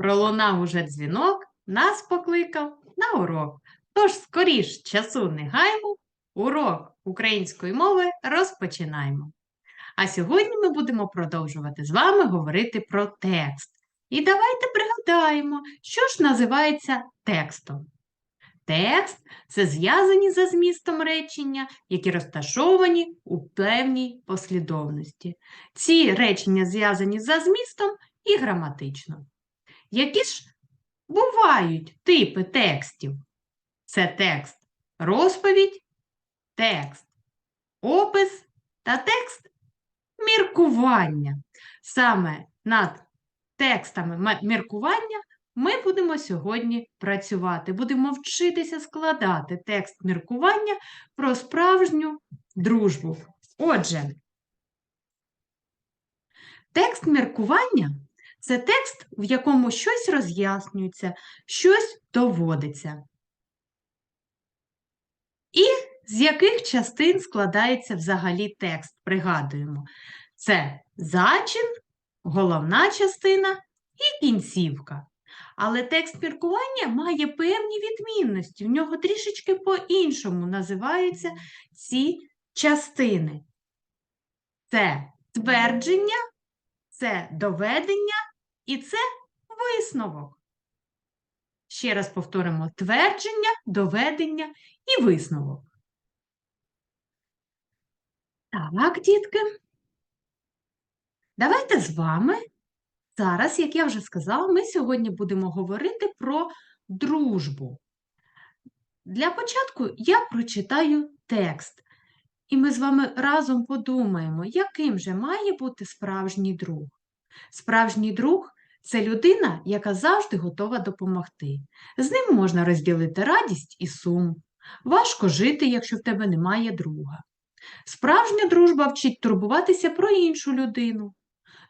Пролунав уже дзвінок, нас покликав на урок. Тож скоріш часу не гаймо, урок української мови розпочинаємо. А сьогодні ми будемо продовжувати з вами говорити про текст. І давайте пригадаємо, що ж називається текстом. Текст це зв'язані за змістом речення, які розташовані у певній послідовності. Ці речення зв'язані за змістом і граматично. Які ж бувають типи текстів? Це текст розповідь, текст опис та текст міркування. Саме над текстами міркування ми будемо сьогодні працювати. Будемо вчитися складати текст міркування про справжню дружбу. Отже, текст міркування це текст, в якому щось роз'яснюється, щось доводиться. І з яких частин складається взагалі текст? Пригадуємо. Це зачин, головна частина і кінцівка. Але текст міркування має певні відмінності. В нього трішечки по-іншому називаються ці частини. Це твердження, це доведення і це висновок. Ще раз повторимо: твердження, доведення і висновок. Так, дітки. Давайте з вами зараз, як я вже сказала, ми сьогодні будемо говорити про дружбу. Для початку я прочитаю текст, і ми з вами разом подумаємо, яким же має бути справжній друг. Справжній друг це людина, яка завжди готова допомогти. З ним можна розділити радість і сум. Важко жити, якщо в тебе немає друга. Справжня дружба вчить турбуватися про іншу людину.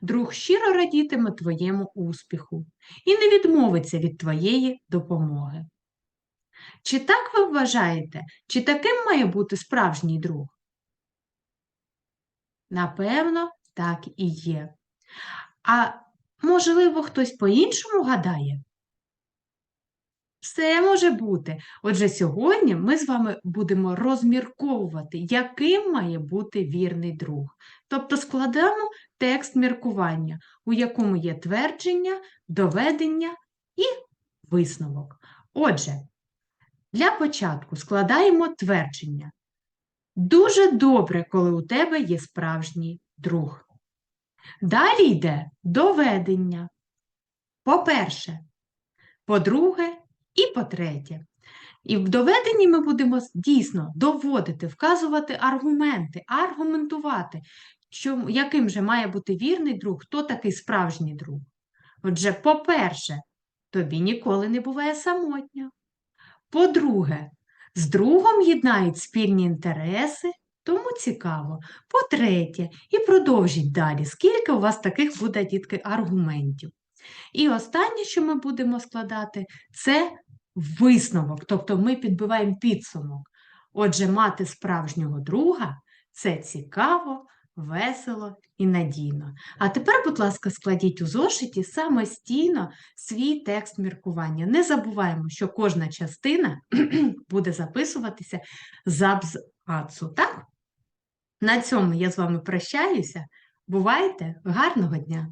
Друг щиро радітиме твоєму успіху і не відмовиться від твоєї допомоги. Чи так ви вважаєте, чи таким має бути справжній друг? Напевно, так і є. А можливо, хтось по-іншому гадає? Все може бути. Отже, сьогодні ми з вами будемо розмірковувати, яким має бути вірний друг. Тобто складаємо текст міркування, у якому є твердження, доведення і висновок. Отже, для початку складаємо твердження. Дуже добре, коли у тебе є справжній друг. Далі йде доведення. По-перше, по-друге, і по-третє. І в доведенні ми будемо дійсно доводити, вказувати аргументи, аргументувати, що, яким же має бути вірний друг, хто такий справжній друг. Отже, по-перше, тобі ніколи не буває самотньо. По-друге, з другом єднають спільні інтереси, тому цікаво. По-третє, і продовжіть далі, скільки у вас таких буде, дітки, аргументів. І останнє, що ми будемо складати, це висновок, тобто ми підбиваємо підсумок. Отже, мати справжнього друга це цікаво, весело і надійно. А тепер, будь ласка, складіть у зошиті самостійно свій текст міркування. Не забуваємо, що кожна частина буде записуватися з абзацу. Так? На цьому я з вами прощаюся. Бувайте, гарного дня!